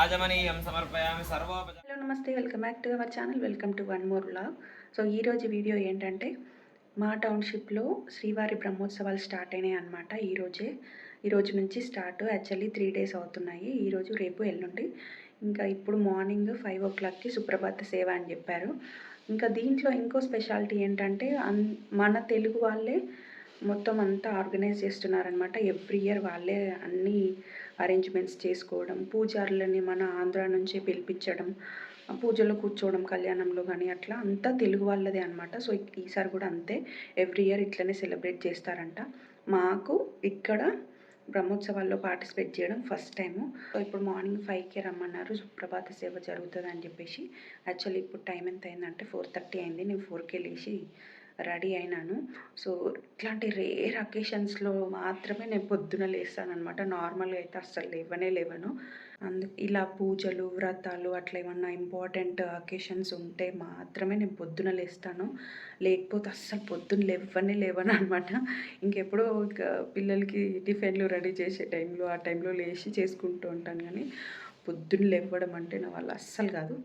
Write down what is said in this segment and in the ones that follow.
ఆజమనీయం సమర్పయామి. సర్వోపజ హలో నమస్తే. Welcome back to our channel. Welcome to one more vlog. So ఈరోజు వీడియో ఏంటంటే మా టౌన్షిప్లో శ్రీవారి బ్రహ్మోత్సవాలు స్టార్ట్ అయినాయి అనమాట ఈరోజే ఈరోజు నుంచి స్టార్ట్. యాక్చువల్లీ త్రీ డేస్ అవుతున్నాయి. ఈరోజు రేపు ఎల్లుండి. ఇంకా ఇప్పుడు మార్నింగ్ ఫైవ్ ఓ క్లాక్కి సుప్రభాత సేవ అని చెప్పారు. ఇంకా దీంట్లో ఇంకో స్పెషాలిటీ ఏంటంటే అన్ మన తెలుగు వాళ్ళే మొత్తం అంతా ఆర్గనైజ్ చేస్తున్నారనమాట ఎవ్రీ ఇయర్ వాళ్ళే అన్నీ అరేంజ్మెంట్స్ చేసుకోవడం పూజారులని మన ఆంధ్ర నుంచి పిలిపించడం పూజలో కూర్చోవడం కళ్యాణంలో కానీ అట్లా అంతా తెలుగు వాళ్ళదే అనమాట సో ఈసారి కూడా అంతే. ఎవ్రీ ఇయర్ ఇట్లనే సెలబ్రేట్ చేస్తారంట. మాకు ఇక్కడ బ్రహ్మోత్సవాల్లో పార్టిసిపేట్ చేయడం ఫస్ట్ టైము సో ఇప్పుడు మార్నింగ్ ఫైవ్కే రమ్మన్నారు. సుప్రభాత సేవ జరుగుతుంది అని చెప్పేసి. యాక్చువల్లీ ఇప్పుడు టైం ఎంత అయిందంటే ఫోర్ థర్టీ అయింది. నేను ఫోర్కి లేచి రెడీ అయినాను. సో ఇట్లాంటి రేర్ అకేషన్స్లో మాత్రమే నేను పొద్దున లేస్తానమాట నార్మల్గా అయితే అస్సలు లేవనే లేవను. అందు ఇలా పూజలు వ్రతాలు అట్లా ఏమన్నా ఇంపార్టెంట్ అకేషన్స్ ఉంటే మాత్రమే నేను పొద్దున లేస్తాను. లేకపోతే అస్సలు పొద్దున్న లేవనే లేవను అనమాట ఇంకెప్పుడో ఇంకా పిల్లలకి టిఫిన్లు రెడీ చేసే టైంలో ఆ టైంలో లేచి చేసుకుంటూ ఉంటాను. కానీ పొద్దున్న లేవడం అంటే నా వల్ల అస్సలు కాదు.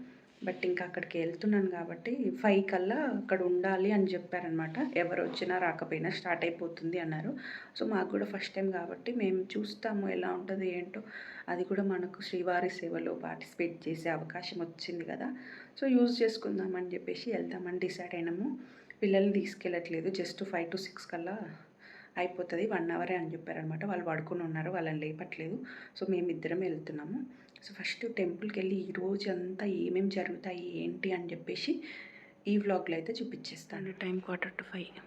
బట్ ఇంకా అక్కడికి వెళ్తున్నాను కాబట్టి ఫైవ్ కల్లా అక్కడ ఉండాలి అని చెప్పారనమాట. ఎవరు వచ్చినా రాకపోయినా స్టార్ట్ అయిపోతుంది అన్నారు. సో మాకు కూడా ఫస్ట్ టైం కాబట్టి మేము చూస్తాము ఎలా ఉంటుంది ఏంటో. అది కూడా మనకు శ్రీవారి సేవలో పార్టిసిపేట్ చేసే అవకాశం వచ్చింది కదా. సో యూజ్ చేసుకుందామని చెప్పేసి వెళ్దామని డిసైడ్ అయినాము. పిల్లల్ని తీసుకెళ్ళట్లేదు. జస్ట్ ఫైవ్ టు సిక్స్ కల్లా అయిపోతుంది. వన్ అవరే అని చెప్పారనమాట. వాళ్ళు పడుకొని ఉన్నారు. వాళ్ళని లేపట్లేదు. సో మేమిద్దరం వెళ్తున్నాము. సో ఫస్ట్ టెంపుల్కి వెళ్ళి ఈ రోజు అంతా ఏమేమి జరుగుతాయి ఏంటి అని చెప్పేసి ఈ వ్లాగ్లో అయితే చూపించేస్తాను టైం క్వార్టర్ టు ఫైవ్.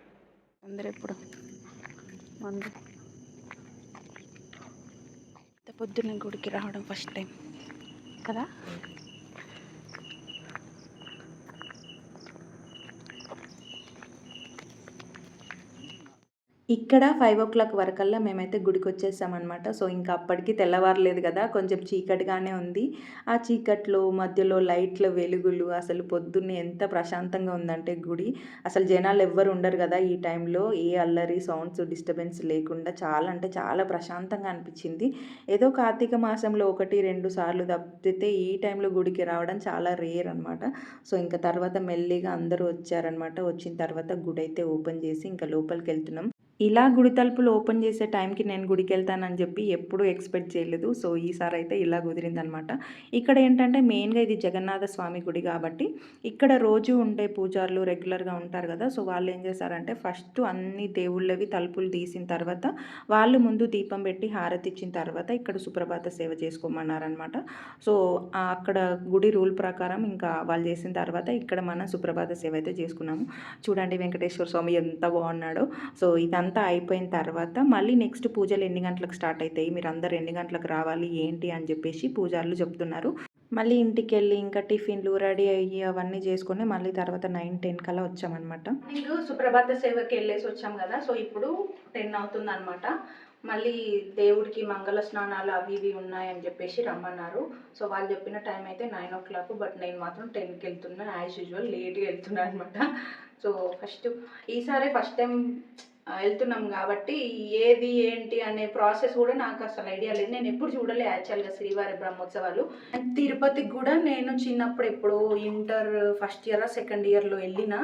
అందరు ఎప్పుడు మందు. పొద్దున్న గుడికి రావడం ఫస్ట్ టైం. కదా? ఇక్కడ ఫైవ్ ఓ క్లాక్ వరకల్లా మేమైతే గుడికి వచ్చేసామన్నమాట సో ఇంకా అప్పటికి తెల్లవారలేదు కదా కొంచెం చీకటిగానే ఉంది. ఆ చీకట్లో మధ్యలో లైట్ల వెలుగులు అసలు పొద్దున్నే ఎంత ప్రశాంతంగా ఉందంటే గుడి. అసలు జనాలు ఎవ్వరు ఉండరు కదా ఈ టైంలో. ఏ అల్లరి సౌండ్స్ డిస్టర్బెన్స్ లేకుండా చాలా అంటే చాలా ప్రశాంతంగా అనిపించింది. ఏదో కార్తీక మాసంలో ఒకటి రెండు సార్లు తప్పితే ఈ టైంలో గుడికి రావడం చాలా రేర్ అనమాట సో ఇంకా తర్వాత మెల్లిగా అందరూ వచ్చారనమాట వచ్చిన తర్వాత గుడి అయితే ఓపెన్ చేసి ఇంకా లోపలికి వెళ్తున్నాం ఇలా గుడి తలుపులు ఓపెన్ చేసే టైంకి నేను గుడికి వెళ్తానని చెప్పి ఎప్పుడూ ఎక్స్పెక్ట్ చేయలేదు. సో ఈసారి అయితే ఇలా కుదిరిందనమాట. ఇక్కడ ఏంటంటే మెయిన్గా ఇది జగన్నాథ స్వామి గుడి కాబట్టి ఇక్కడ రోజు ఉండే పూజారులు రెగ్యులర్గా ఉంటారు కదా. సో వాళ్ళు ఏం చేశారంటే ఫస్ట్ అన్ని దేవుళ్ళవి తలుపులు తీసిన తర్వాత వాళ్ళు ముందు దీపం పెట్టి హారతి ఇచ్చిన తర్వాత ఇక్కడ సుప్రభాత సేవ చేసుకోమన్నారనమాట. సో అక్కడ గుడి రూల్ ప్రకారం ఇంకా వాళ్ళు చేసిన తర్వాత ఇక్కడ మనం సుప్రభాత సేవ అయితే చేసుకున్నాము. చూడండి వెంకటేశ్వర స్వామి ఎంత బాగున్నాడో. సో ఇదంతా ఇదంతా అయిపోయిన తర్వాత మళ్ళీ నెక్స్ట్ పూజలు ఎన్ని గంటలకు స్టార్ట్ అవుతాయి మీరు అందరు ఎన్ని గంటలకు రావాలి? ఏంటి? అని చెప్పేసి పూజారులు చెప్తున్నారు. మళ్ళీ ఇంటికి వెళ్ళి ఇంకా టిఫిన్లు రెడీ అయ్యి అవన్నీ చేసుకొని మళ్ళీ తర్వాత నైన్ టెన్ కల్లా వచ్చామన్నమాట. మీకు సుప్రభాత సేవకి వెళ్ళేసి వచ్చాం కదా సో ఇప్పుడు టెన్ అవుతుంది అనమాట మళ్ళీ దేవుడికి మంగళ స్నానాలు అవి ఇవి ఉన్నాయని చెప్పేసి రమ్మన్నారు. సో వాళ్ళు చెప్పిన టైం అయితే నైన్ ఓ క్లాక్ బట్ నేను మాత్రం టెన్కి వెళ్తున్నా యాజ్ యూజువల్ లేట్గా వెళ్తున్నాను అనమాట సో ఫస్ట్ ఈసారి ఫస్ట్ టైం వెళ్తున్నాం కాబట్టి ఏది ఏంటి అనే ప్రాసెస్ కూడా నాకు అసలు ఐడియా లేదు. నేను ఎప్పుడు చూడలే యాక్చువల్గా శ్రీవారి బ్రహ్మోత్సవాలు. అండ్ తిరుపతికి కూడా నేను చిన్నప్పుడు ఎప్పుడు ఇంటర్ ఫస్ట్ ఇయర్ సెకండ్ ఇయర్లో వెళ్ళిన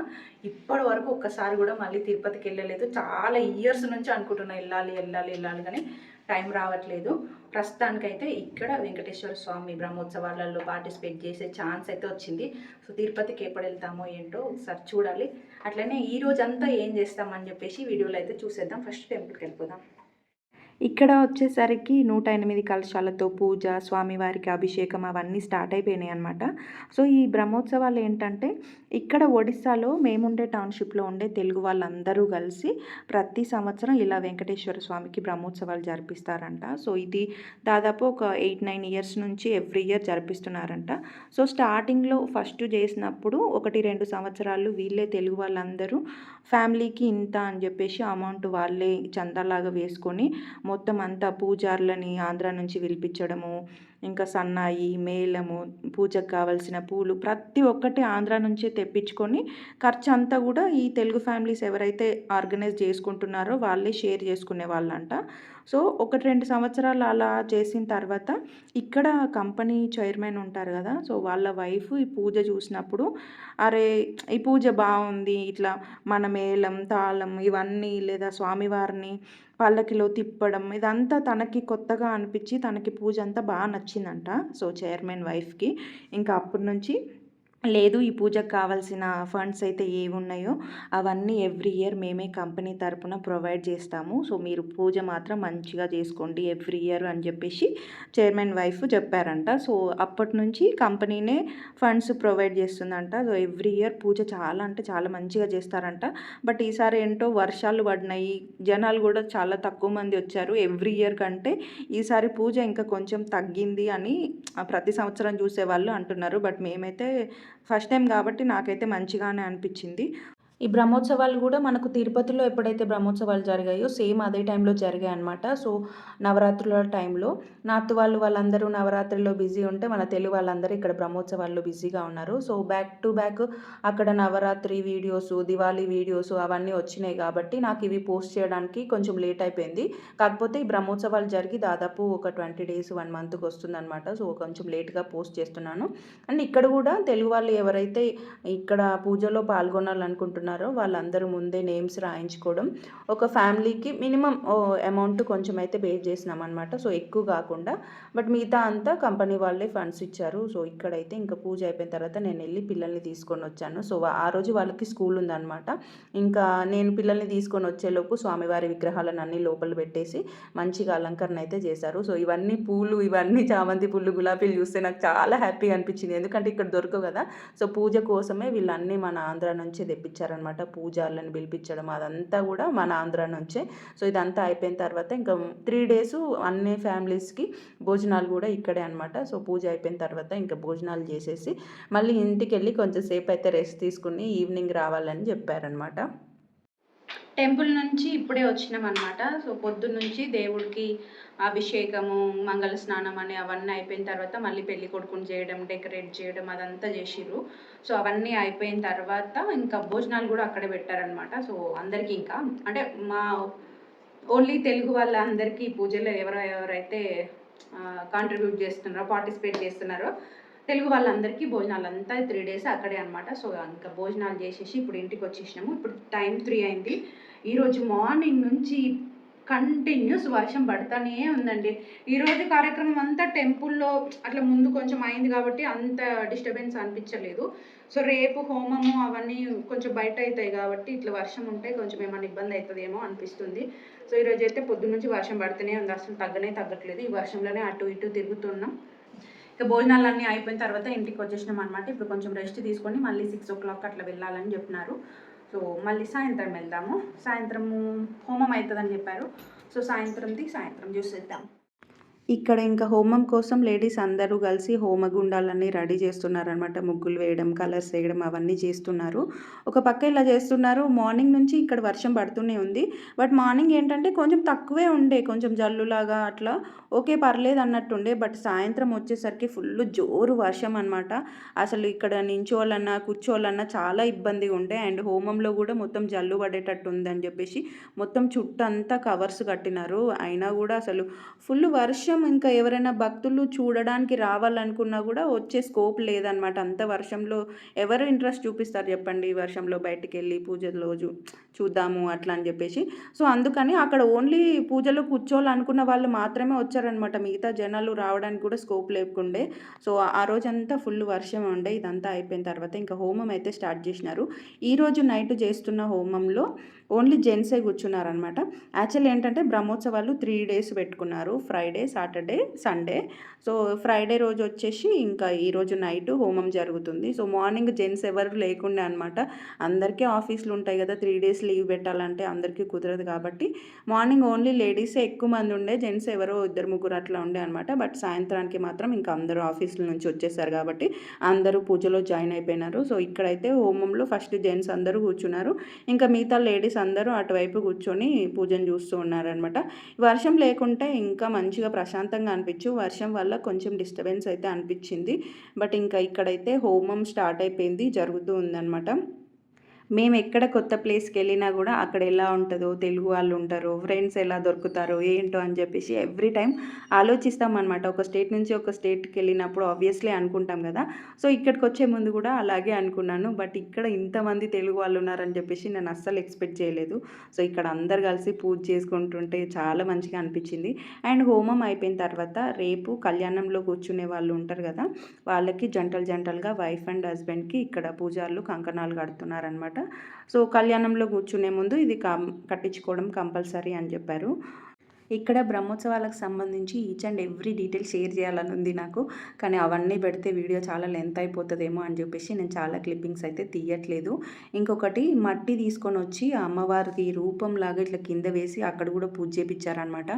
ఇప్పటి వరకు ఒక్కసారి కూడా మళ్ళీ తిరుపతికి వెళ్ళలేదు. చాలా ఇయర్స్ నుంచి అనుకుంటున్నా వెళ్ళాలి వెళ్ళాలి వెళ్ళాలి కానీ టైం రావట్లేదు. ప్రస్తుతానికైతే ఇక్కడ వెంకటేశ్వర స్వామి బ్రహ్మోత్సవాలలో పార్టిసిపేట్ చేసే ఛాన్స్ అయితే వచ్చింది. సో తిరుపతికి ఎప్పుడు వెళ్తామో ఏంటో ఒకసారి చూడాలి. అట్లనే ఈ రోజంతా ఏం చేస్తామని చెప్పేసి వీడియోలో అయితే చూసేద్దాం. ఫస్ట్ టెంపుల్కి వెళ్ళిపోదాం. ఇక్కడ వచ్చేసరికి నూట ఎనిమిది కలశాలతో పూజ స్వామివారికి అభిషేకం అవన్నీ స్టార్ట్ అయిపోయినాయి అనమాట సో ఈ బ్రహ్మోత్సవాలు ఏంటంటే ఇక్కడ ఒడిస్సాలో మేముండే టౌన్షిప్లో ఉండే తెలుగు వాళ్ళందరూ కలిసి ప్రతి సంవత్సరం ఇలా వెంకటేశ్వర స్వామికి బ్రహ్మోత్సవాలు జరిపిస్తారంట. సో ఇది దాదాపు ఒక ఎయిట్ నైన్ ఇయర్స్ నుంచి ఎవ్రీ ఇయర్ జరిపిస్తున్నారంట సో స్టార్టింగ్లో ఫస్ట్ చేసినప్పుడు ఒకటి రెండు సంవత్సరాలు వీళ్ళే తెలుగు వాళ్ళందరూ ఫ్యామిలీకి ఇంత అని చెప్పేసి అమౌంట్ వాళ్ళే చందాలాగా వేసుకొని మొత్తం అంతా పూజారులని ఆంధ్ర నుంచి పిలిపించడము ఇంకా సన్నాయి మేళము పూజకు కావలసిన పూలు ప్రతి ఒక్కటి ఆంధ్ర నుంచే తెప్పించుకొని ఖర్చు అంతా కూడా ఈ తెలుగు ఫ్యామిలీస్ ఎవరైతే ఆర్గనైజ్ చేసుకుంటున్నారో వాళ్ళే షేర్ చేసుకునే వాళ్ళంట. సో ఒకటి రెండు సంవత్సరాలు అలా చేసిన తర్వాత ఇక్కడ కంపెనీ చైర్మన్ ఉంటారు కదా సో వాళ్ళ వైఫ్ ఈ పూజ చూసినప్పుడు అరే ఈ పూజ బాగుంది ఇట్లా మన మేళం తాళం ఇవన్నీ లేదా స్వామివారిని పల్లకిలో తిప్పడం ఇదంతా తనకి కొత్తగా అనిపించి తనకి పూజ అంతా బాగా నచ్చిందంట. సో చైర్మన్ వైఫ్కి. ఇంకా అప్పటి నుంచి లేదు ఈ పూజకు కావాల్సిన ఫండ్స్ అయితే ఏవి ఉన్నాయో అవన్నీ ఎవ్రీ ఇయర్ మేమే కంపెనీ తరపున ప్రొవైడ్ చేస్తాము. సో మీరు పూజ మాత్రం మంచిగా చేసుకోండి ఎవ్రీ ఇయర్ అని చెప్పేసి చైర్మన్ వైఫ్ చెప్పారంట. సో అప్పటి నుంచి కంపెనీనే ఫండ్స్ ప్రొవైడ్ చేస్తుందంట. సో ఎవ్రీ ఇయర్ పూజ చాలా అంటే చాలా మంచిగా చేస్తారంట. బట్ ఈసారి ఏంటో వర్షాలు పడినాయి. జనాలు కూడా చాలా తక్కువ మంది వచ్చారు. ఎవ్రీ ఇయర్ కంటే ఈసారి పూజ ఇంకా కొంచెం తగ్గింది అని ప్రతి సంవత్సరం చూసేవాళ్ళు అంటున్నారు. బట్ మేమైతే ఫస్ట్ టైం కాబట్టి నాకైతే మంచిగానే అనిపించింది. ఈ బ్రహ్మోత్సవాలు కూడా మనకు తిరుపతిలో ఎప్పుడైతే బ్రహ్మోత్సవాలు జరిగాయో సేమ్ అదే టైంలో జరిగాయి అనమాట సో నవరాత్రుల టైంలో నార్త్ వాళ్ళు వాళ్ళందరూ నవరాత్రిలో బిజీ ఉంటే మన తెలుగు వాళ్ళందరూ ఇక్కడ బ్రహ్మోత్సవాల్లో బిజీగా ఉన్నారు. సో బ్యాక్ టు బ్యాక్ అక్కడ నవరాత్రి వీడియోస్ దివాళీ వీడియోస్ అవన్నీ వచ్చినాయి కాబట్టి నాకు ఇవి పోస్ట్ చేయడానికి కొంచెం లేట్ అయిపోయింది. కాకపోతే ఈ బ్రహ్మోత్సవాలు జరిగి దాదాపు ఒక ట్వంటీ డేస్ వన్ మంత్కి వస్తుందన్నమాట. సో కొంచెం లేట్గా పోస్ట్ చేస్తున్నాను. అండ్ ఇక్కడ కూడా తెలుగు వాళ్ళు ఎవరైతే ఇక్కడ పూజలో పాల్గొనాలనుకుంటున్నారో వాళ్ళందరూ ముందే నేమ్స్ రాయించుకోవడం ఒక ఫ్యామిలీకి మినిమం అమౌంట్ కొంచెం అయితే పే చేసినాం అనమాట సో ఎక్కువ కాకుండా బట్ మిగతా అంతా కంపెనీ వాళ్ళే ఫండ్స్ ఇచ్చారు. సో ఇక్కడైతే ఇంకా పూజ అయిపోయిన తర్వాత నేను వెళ్ళి పిల్లల్ని తీసుకొని వచ్చాను. సో ఆ రోజు వాళ్ళకి స్కూల్ ఉందన్నమాట. ఇంకా నేను పిల్లల్ని తీసుకొని వచ్చేలోపు స్వామివారి విగ్రహాలను అన్ని లోపల పెట్టేసి మంచిగా అలంకరణ అయితే చేశారు. సో ఇవన్నీ పూలు ఇవన్నీ చామంతి పూలు గులాబీలు చూస్తే నాకు చాలా హ్యాపీగా అనిపించింది. ఎందుకంటే ఇక్కడ దొరకవు కదా. సో పూజ కోసమే వీళ్ళన్నీ మన ఆంధ్ర నుంచే చేస్తారనమాట పూజార్లను పిలిపించడం అదంతా కూడా మన ఆంధ్ర నుంచే. సో ఇదంతా అయిపోయిన తర్వాత ఇంకా త్రీ డేస్ అన్ని ఫ్యామిలీస్కి భోజనాలు కూడా ఇక్కడే అనమాట సో పూజ అయిపోయిన తర్వాత ఇంకా భోజనాలు చేసేసి మళ్ళీ ఇంటికి వెళ్ళి కొంచెం సేపు అయితే రెస్ట్ తీసుకుని ఈవినింగ్ రావాలని చెప్పారనమాట టెంపుల్ నుంచి ఇప్పుడే వచ్చినాం అనమాట సో పొద్దున్న నుంచి దేవుడికి అభిషేకము మంగళ స్నానం అని అవన్నీ అయిపోయిన తర్వాత మళ్ళీ పెళ్ళి కొడుకుని చేయడం డెకరేట్ చేయడం అదంతా చేసిర్రు. సో అవన్నీ అయిపోయిన తర్వాత ఇంకా భోజనాలు కూడా అక్కడే పెట్టారనమాట సో అందరికీ ఇంకా అంటే మా ఓన్లీ తెలుగు వాళ్ళందరికీ పూజలో ఎవరు ఎవరైతే కాంట్రిబ్యూట్ చేస్తున్నారో పార్టిసిపేట్ చేస్తున్నారో తెలుగు వాళ్ళందరికీ భోజనాలు అంతా త్రీ డేస్ అక్కడే అనమాట సో ఇంకా భోజనాలు చేసేసి ఇప్పుడు ఇంటికి వచ్చేసినాము. ఇప్పుడు టైం త్రీ అయింది. ఈరోజు మార్నింగ్ నుంచి కంటిన్యూస్ వర్షం పడుతూనే ఉందండి. ఈరోజు కార్యక్రమం అంతా టెంపుల్లో అట్లా ముందు కొంచెం అయింది కాబట్టి అంత డిస్టర్బెన్స్ అనిపించలేదు. సో రేపు హోమము అవన్నీ కొంచెం బయట అవుతాయి కాబట్టి ఇట్లా వర్షం ఉంటే కొంచెం ఏమైనా ఇబ్బంది అవుతుందేమో అనిపిస్తుంది. సో ఈరోజు అయితే పొద్దున్న నుంచి వర్షం పడుతూనే ఉంది. అసలు తగ్గనే తగ్గట్లేదు. ఈ వర్షంలోనే అటు ఇటు తిరుగుతున్నాం. ఇక భోజనాలు అన్నీ అయిపోయిన తర్వాత ఇంటికి వచ్చేసినాం అనమాట ఇప్పుడు కొంచెం రెస్ట్ తీసుకొని మళ్ళీ సిక్స్ ఓ క్లాక్ అట్లా వెళ్ళాలని చెప్పినారు. సో మళ్ళీ సాయంత్రం వెళ్దాము. సాయంత్రము హోమం అవుతుందని చెప్పారు. సో సాయంత్రంది సాయంత్రం చూసేద్దాం ఇక్కడ ఇంకా హోమం కోసం లేడీస్ అందరూ కలిసి హోమగుండాలన్నీ రెడీ చేస్తున్నారనమాట ముగ్గులు వేయడం కలర్స్ వేయడం అవన్నీ చేస్తున్నారు. ఒక పక్క ఇలా చేస్తున్నారు. మార్నింగ్ నుంచి ఇక్కడ వర్షం పడుతూనే ఉంది. బట్ మార్నింగ్ ఏంటంటే కొంచెం తక్కువే ఉండే. కొంచెం జల్లులాగా అట్లా ఓకే పర్లేదు అన్నట్టుండే. బట్ సాయంత్రం వచ్చేసరికి ఫుల్ జోరు వర్షం అనమాట అసలు ఇక్కడ నించోళ్ళన్నా కూర్చోవాలన్నా చాలా ఇబ్బందిగా ఉండే. అండ్ హోమంలో కూడా మొత్తం జల్లు పడేటట్టు ఉందని చెప్పేసి మొత్తం చుట్టంతా కవర్స్ కట్టినారు. అయినా కూడా అసలు ఫుల్ వర్షం ఇంకా ఎవరైనా భక్తులు చూడడానికి రావాలనుకున్నా కూడా వచ్చే స్కోప్ లేదనమాట అంత వర్షంలో ఎవరు ఇంట్రెస్ట్ చూపిస్తారు చెప్పండి వర్షంలో బయటికి వెళ్ళి పూజ రోజు? చూద్దాము అట్లా అని చెప్పేసి. సో అందుకని అక్కడ ఓన్లీ పూజలో కూర్చోవాలనుకున్న వాళ్ళు మాత్రమే వచ్చారనమాట. మిగతా జనాలు రావడానికి కూడా స్కోప్ లేకుండే. సో ఆ రోజంతా ఫుల్ వర్షం ఉండే. ఇదంతా అయిపోయిన తర్వాత ఇంకా హోమం అయితే స్టార్ట్ చేసినారు. ఈరోజు నైట్ చేస్తున్న హోమంలో ఓన్లీ జెంట్సే కూర్చున్నారనమాట. యాక్చువల్ ఏంటంటే బ్రహ్మోత్సవాలు త్రీ డేస్ పెట్టుకున్నారు. Friday Saturday Sunday. So Friday రోజు వచ్చేసి ఇంకా ఈరోజు నైట్ హోమం జరుగుతుంది. సో మార్నింగ్ జెంట్స్ ఎవరు లేకుండే అనమాట. అందరికీ ఆఫీసులు ఉంటాయి కదా త్రీ డేస్ లీవ్ పెట్టాలంటే అందరికీ కుదరదు కాబట్టి మార్నింగ్ ఓన్లీ లేడీసే ఎక్కువ మంది ఉండే జెంట్స్ ఎవరో ఇద్దరు ముగ్గురు అట్లా ఉండే అనమాట బట్ సాయంత్రానికి మాత్రం ఇంకా అందరూ ఆఫీసుల నుంచి వచ్చేసారు కాబట్టి అందరూ పూజలో జాయిన్ అయిపోయినారు. సో ఇక్కడైతే హోమంలో ఫస్ట్ జెంట్స్ అందరూ కూర్చున్నారు. ఇంకా మిగతా లేడీస్ అందరూ అటువైపు కూర్చొని పూజను చూస్తూ ఉన్నారనమాట వర్షం లేకుంటే ఇంకా మంచిగా ప్రశాంతంగా అనిపించు. వర్షం వల్ల కొంచెం డిస్టర్బెన్స్ అయితే అనిపించింది. బట్ ఇంకా ఇక్కడైతే హోమం స్టార్ట్ అయిపోయింది జరుగుతూ ఉందన్నమాట. మేము ఎక్కడ కొత్త ప్లేస్కి వెళ్ళినా కూడా అక్కడ ఎలా ఉంటుందో తెలుగు వాళ్ళు ఉంటారో ఫ్రెండ్స్ ఎలా దొరుకుతారో ఏంటో అని చెప్పేసి ఎవ్రీ టైం ఆలోచిస్తామన్నమాట. ఒక స్టేట్ నుంచి ఒక స్టేట్కి వెళ్ళినప్పుడు ఆబ్వియస్లీ అనుకుంటాం కదా. సో ఇక్కడికి వచ్చే ముందు కూడా అలాగే అనుకున్నాను. బట్ ఇక్కడ ఇంతమంది తెలుగు వాళ్ళు ఉన్నారని చెప్పేసి నేను అస్సలు ఎక్స్పెక్ట్ చేయలేదు. సో ఇక్కడ అందరు కలిసి పూజ చేసుకుంటుంటే చాలా మంచిగా అనిపించింది. అండ్ హోమం అయిపోయిన తర్వాత రేపు కళ్యాణంలో కూర్చునే వాళ్ళు ఉంటారు కదా వాళ్ళకి జంటలు జంటలుగా వైఫ్ అండ్ హస్బెండ్కి ఇక్కడ పూజారులు కంకణాలు కడుతున్నారనమాట సో కళ్యాణంలో కూర్చునే ముందు ఇది కం కట్టించుకోవడం కంపల్సరీ అని చెప్పారు. ఇక్కడ బ్రహ్మోత్సవాలకు సంబంధించి each and every detail share చేయాలని ఉంది నాకు. కానీ అవన్నీ పెడితే వీడియో చాలా లెంత్ అయిపోతుందేమో అని చెప్పేసి నేను చాలా క్లిప్పింగ్స్ అయితే తీయట్లేదు. ఇంకొకటి మట్టి తీసుకొని వచ్చి అమ్మవారికి రూపం లాగా ఇట్లా కింద వేసి అక్కడ కూడా పూజ చేయించారనమాట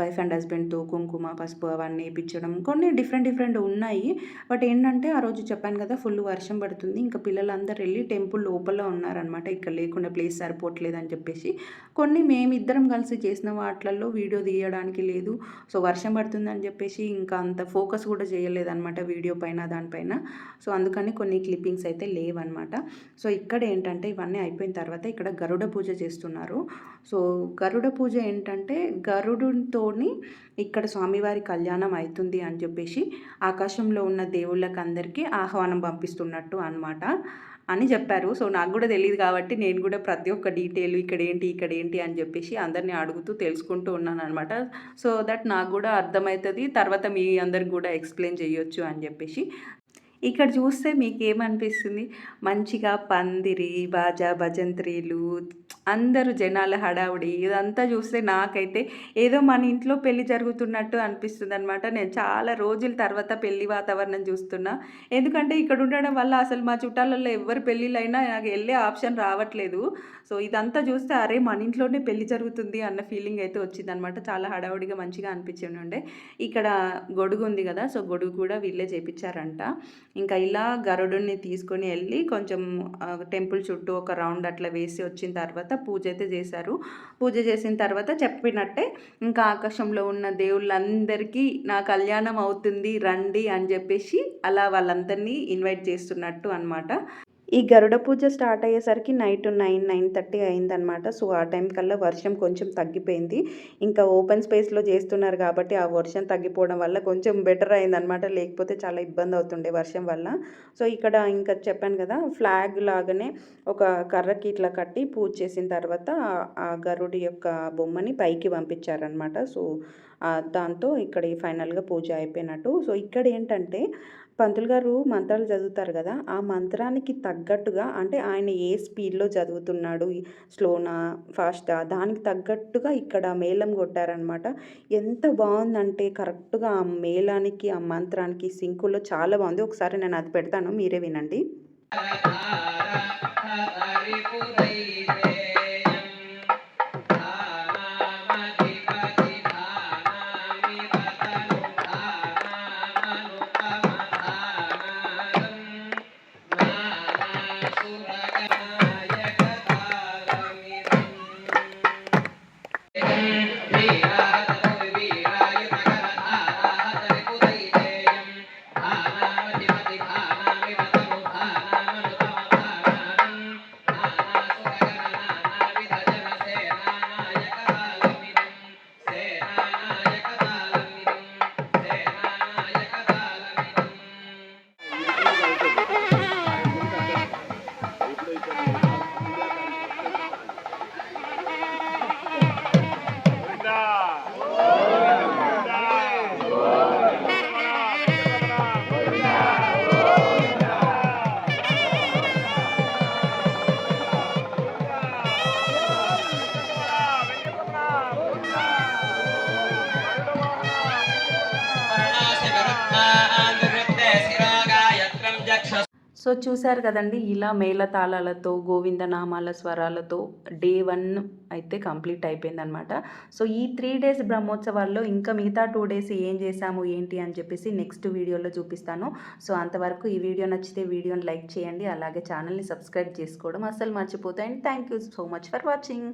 వైఫ్ అండ్ హస్బెండ్తో కుంకుమ పసుపు అవన్నీ వేయించడం కొన్ని డిఫరెంట్ డిఫరెంట్ ఉన్నాయి. బట్ ఏంటంటే ఆ రోజు చెప్పాను కదా ఫుల్ వర్షం పడుతుంది. ఇంకా పిల్లలందరూ వెళ్ళి టెంపుల్ లోపల ఉన్నారనమాట ఇక్కడ లేకుండా ప్లేస్ సరిపోవట్లేదు అని చెప్పేసి. కొన్ని మేమిద్దరం కలిసి చేసిన వాటిల్లో వీడియో తీయడానికి లేదు. సో వర్షం పడుతుందని చెప్పేసి ఇంకా అంత ఫోకస్ కూడా చేయలేదన్నమాట వీడియో పైన దానిపైన సో అందుకని కొన్ని క్లిప్పింగ్స్ అయితే లేవన్నమాట. సో ఇక్కడ ఏంటంటే ఇవన్నీ అయిపోయిన తర్వాత ఇక్కడ గరుడ పూజ చేస్తున్నారు. సో గరుడ పూజ ఏంటంటే గరుడుతోని ఇక్కడ స్వామివారి కళ్యాణం అవుతుంది అని చెప్పేసి ఆకాశంలో ఉన్న దేవుళ్ళకి అందరికీ ఆహ్వానం పంపిస్తున్నట్టు అనమాట అని చెప్పారు. సో నాకు కూడా తెలియదు కాబట్టి నేను కూడా ప్రతి ఒక్క డీటెయిల్ ఇక్కడ ఏంటి ఇక్కడ ఏంటి అని చెప్పేసి అందరిని అడుగుతూ తెలుసుకుంటూ ఉన్నాను అనమాట సో దట్ నాకు కూడా అర్థమవుతుంది. తర్వాత మీ అందరికి కూడా ఎక్స్ప్లెయిన్ చేయొచ్చు అని చెప్పేసి. ఇక్కడ చూస్తే మీకు ఏమనిపిస్తుంది మంచిగా పందిరి బాజా భజంత్రీలు అందరూ జనాల హడావుడి. ఇదంతా చూస్తే నాకైతే ఏదో మన ఇంట్లో పెళ్ళి జరుగుతున్నట్టు అనిపిస్తుంది అనమాట నేను చాలా రోజుల తర్వాత పెళ్ళి వాతావరణం చూస్తున్నా. ఎందుకంటే ఇక్కడ ఉండడం వల్ల అసలు మా చుట్టాలలో ఎవరు పెళ్ళిళ్ళైనా నాకు వెళ్ళే ఆప్షన్ రావట్లేదు. సో ఇదంతా చూస్తే అరే మన ఇంట్లోనే పెళ్ళి జరుగుతుంది అన్న ఫీలింగ్ అయితే వచ్చిందనమాట చాలా హడావుడిగా మంచిగా అనిపించింది ఉండే ఇక్కడ గొడుగు ఉంది కదా సో గొడుగు కూడా వీళ్ళే చేపించారంట. ఇంకా ఇలా గరుడుని తీసుకొని వెళ్ళి కొంచెం టెంపుల్ చుట్టూ ఒక రౌండ్ అట్లా వేసి వచ్చిన తర్వాత పూజ అయితే చేశారు. పూజ చేసిన తర్వాత చెప్పినట్టే ఇంకా ఆకాశంలో ఉన్న దేవుళ్ళందరికీ నా కళ్యాణం అవుతుంది రండి అని చెప్పేసి అలా వాళ్ళందరినీ ఇన్వైట్ చేస్తున్నట్టు అనమాట ఈ గరుడ పూజ స్టార్ట్ అయ్యేసరికి నైట్ నైన్ నైన్ థర్టీ అయిందనమాట సో ఆ టైం కల్లా వర్షం కొంచెం తగ్గిపోయింది. ఇంకా ఓపెన్ స్పేస్లో చేస్తున్నారు కాబట్టి ఆ వర్షం తగ్గిపోవడం వల్ల కొంచెం బెటర్ అయిందనమాట లేకపోతే చాలా ఇబ్బంది అవుతుండే వర్షం వల్ల. సో ఇక్కడ ఇంకా చెప్పాను కదా ఫ్లాగ్ లాగానే ఒక కర్రకి ఇట్లా కట్టి పూజ చేసిన తర్వాత ఆ గరుడి యొక్క బొమ్మని పైకి పంపించారనమాట సో దాంతో ఇక్కడ ఫైనల్గా పూజ అయిపోయినట్టు. సో ఇక్కడ ఏంటంటే పంతులు గారు మంత్రాలు చదువుతారు కదా ఆ మంత్రానికి తగ్గట్టుగా అంటే ఆయన ఏ స్పీడ్లో చదువుతున్నాడు స్లోనా ఫాస్టా దానికి తగ్గట్టుగా ఇక్కడ మేళం కొట్టారనమాట ఎంత బాగుందంటే కరెక్ట్గా ఆ మేళానికి ఆ మంత్రానికి సింకుల్లో చాలా బాగుంది. ఒకసారి నేను అది పెడతాను మీరే వినండి. సో చూశారు కదండి ఇలా మేళతాళాలతో గోవిందనామాల స్వరాలతో డే వన్ అయితే కంప్లీట్ అయిపోయిందనమాట సో ఈ త్రీ డేస్ బ్రహ్మోత్సవాల్లో ఇంకా మిగతా టూ డేస్ ఏం చేశాము ఏంటి అని చెప్పేసి నెక్స్ట్ వీడియోలో చూపిస్తాను. సో అంతవరకు ఈ వీడియో నచ్చితే వీడియోని లైక్ చేయండి అలాగే ఛానల్ని సబ్స్క్రైబ్ చేసుకోవడం అసలు మర్చిపోతాయండి thank you so much for watching.